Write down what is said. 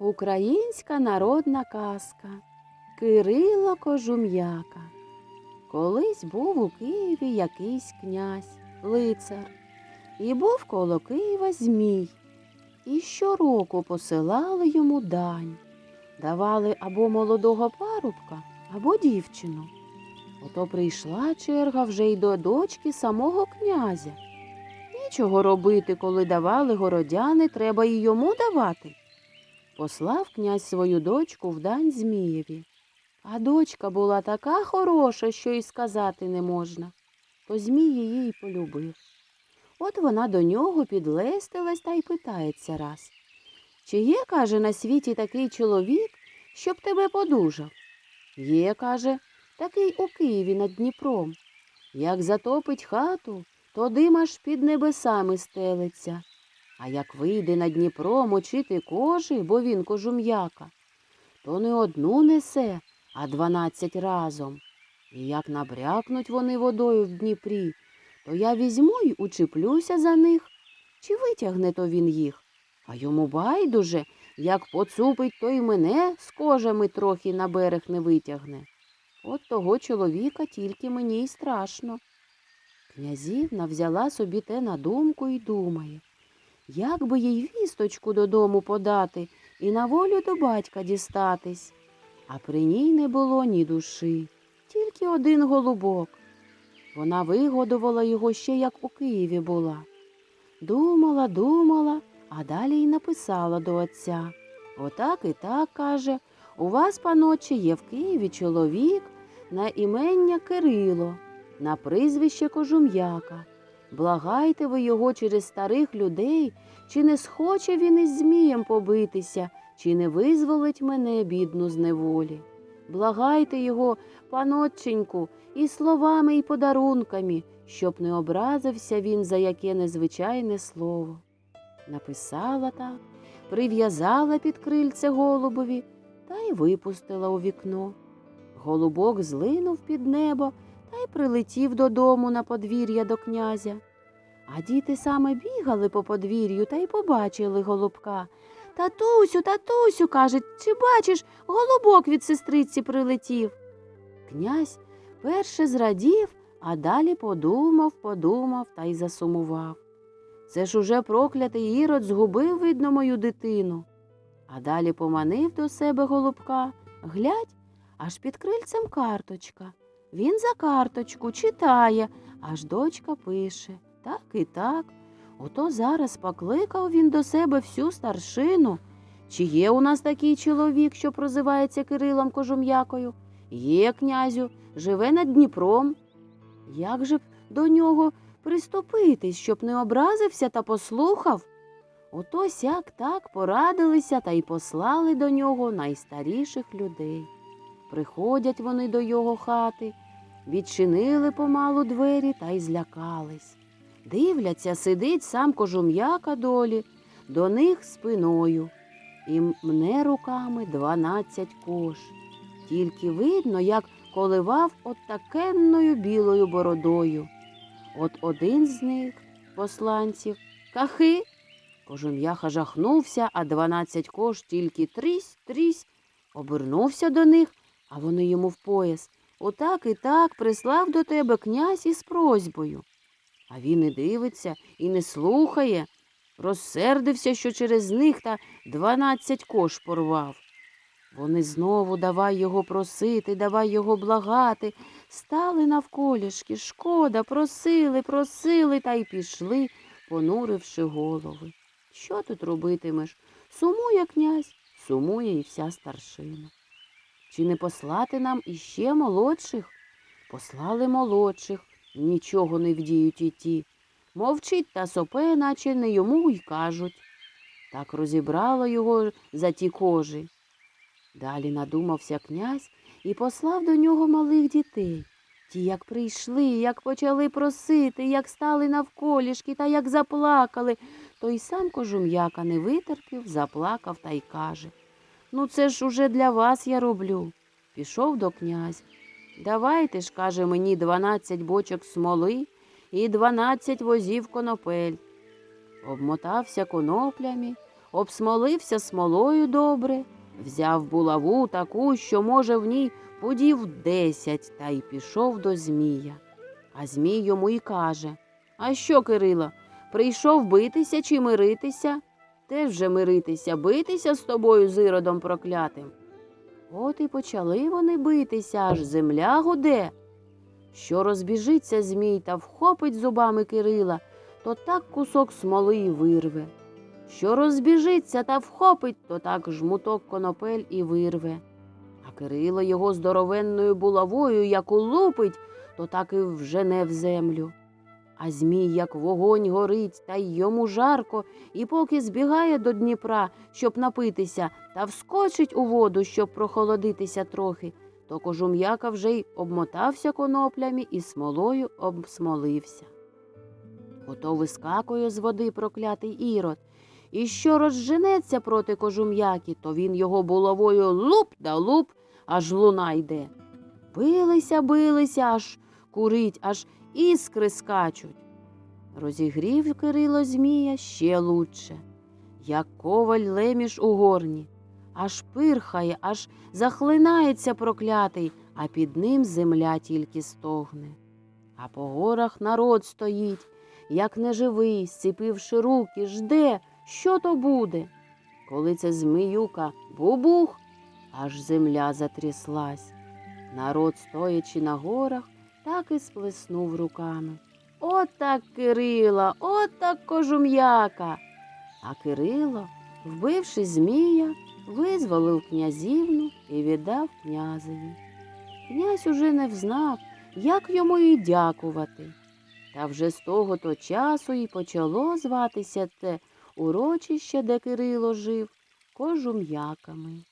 Українська народна казка Кирило Кожум'яка. Колись був у Києві якийсь князь, лицар, і був коло Києва Змій. І щороку посилали йому дань, давали або молодого парубка, або дівчину. Ото прийшла черга вже й до дочки самого князя. Нічого робити, коли давали городяни, треба і йому давати. Послав князь свою дочку в дань Змієві. А дочка була така хороша, що й сказати не можна. То Змій її й полюбив. От вона до нього підлестилась та й питається раз. Чи є, каже, на світі такий чоловік, щоб тебе подужав? Є, каже, такий у Києві над Дніпром. Як затопить хату, то дим аж під небесами стелиться. А як вийде на Дніпро мочити кожи, бо він кожум'яка, то не одну несе, а дванадцять разом. І як набрякнуть вони водою в Дніпрі, то я візьму й учеплюся за них. Чи витягне то він їх? А йому байдуже, як поцупить, то й мене з кожами трохи на берег не витягне. От того чоловіка тільки мені й страшно. Князівна взяла собі те на думку й думає, як би їй вісточку додому подати і на волю до батька дістатись. А при ній не було ні душі, тільки один голубок. Вона вигодувала його ще як у Києві була. Думала, думала, а далі й написала до отця. Отак і так, каже, у вас, паноче, є в Києві чоловік на імення Кирило, на прізвище Кожум'яка. Благайте ви його через старих людей, чи не схоче він із Змієм побитися, чи не визволить мене, бідну з неволі. Благайте його, панотченьку, і словами, і подарунками, щоб не образився він за яке незвичайне слово. Написала так, прив'язала під крильце голубові та й випустила у вікно. Голубок злинув під небо та й прилетів додому на подвір'я до князя. А діти саме бігали по подвір'ю та й побачили голубка. Татусю, татусю, каже, чи бачиш, голубок від сестриці прилетів. Князь перше зрадів, а далі подумав, подумав та й засумував. Це ж уже проклятий ірод згубив, видно, мою дитину. А далі поманив до себе голубка. Глядь, аж під крильцем карточка. Він за карточку читає, аж дочка пише так і так. Ото зараз покликав він до себе всю старшину. Чи є у нас такий чоловік, що прозивається Кирилом Кожум'якою? Є, князю, живе над Дніпром. Як же б до нього приступитись, щоб не образився та послухав? Ото сяк так порадилися та й послали до нього найстаріших людей. Приходять вони до його хати, відчинили помалу двері та й злякались. Дивляться, сидить сам кожум'яка долі, до них спиною, і мне руками дванадцять кош. Тільки видно, як коливав от такенною білою бородою. От один з них, посланців, кахи. Кожум'яха жахнувся, а дванадцять кош тільки трісь, трісь, обернувся до них, а вони йому в пояс. Отак і так прислав до тебе князь із просьбою. А він і дивиться, і не слухає. Розсердився, що через них та дванадцять кош порвав. Вони знову давай його просити, давай його благати. Стали навколішки, шкода, просили, просили та й пішли, понуривши голови. Що тут робитимеш? Сумує князь, сумує і вся старшина. Чи не послати нам іще молодших? Послали молодших, нічого не вдіють і ті. Мовчить та сопе, наче не йому й кажуть. Так розібрало його за ті кожі. Далі надумався князь і послав до нього малих дітей. Ті, як прийшли, як почали просити, як стали навколішки та як заплакали, то й сам кожум'яка не витерпів, заплакав та й каже Ну, це ж уже для вас я роблю. Пішов до князя. Давайте ж, каже мені, дванадцять бочок смоли і дванадцять возів конопель. Обмотався коноплями, обсмолився смолою добре, взяв булаву таку, що, може, в ній подів десять, та й пішов до Змія. А Змій йому й каже А що, Кирило, прийшов битися чи миритися? Теж вже миритися, битися з тобою, з іродом проклятим. От і почали вони битися, аж земля гуде. Що розбіжиться Змій та вхопить зубами Кирила, то так кусок смоли й вирве. Що розбіжиться та вхопить, то так жмуток конопель і вирве. А Кирило його здоровенною булавою, як улупить, то так і вжене в землю. А Змій, як вогонь горить, та й йому жарко, і поки збігає до Дніпра, щоб напитися, та вскочить у воду, щоб прохолодитися трохи, то кожум'яка вже й обмотався коноплями і смолою обсмолився. Ото вискакує з води проклятий ірод, і що розженеться проти кожум'яки, то він його булавою луп да луп, аж луна йде. Билися, билися, аж курить, аж іскри скачуть. Розігрів Кирило Змія ще лучше, як коваль леміш у горні, аж пирхає, аж захлинається проклятий, а під ним земля тільки стогне. А по горах народ стоїть, як неживий, сціпивши руки, жде, що то буде. Коли це зміюка бубух, аж земля затряслась. Народ, стоячи на горах, так і сплеснув руками. От так Кирила, от так кожум'яка. А Кирило, вбивши Змія, визволив князівну і віддав князеві. Князь уже не взнав, як йому і дякувати. Та вже з того то часу і почало зватися те урочище, де Кирило жив, кожум'яками.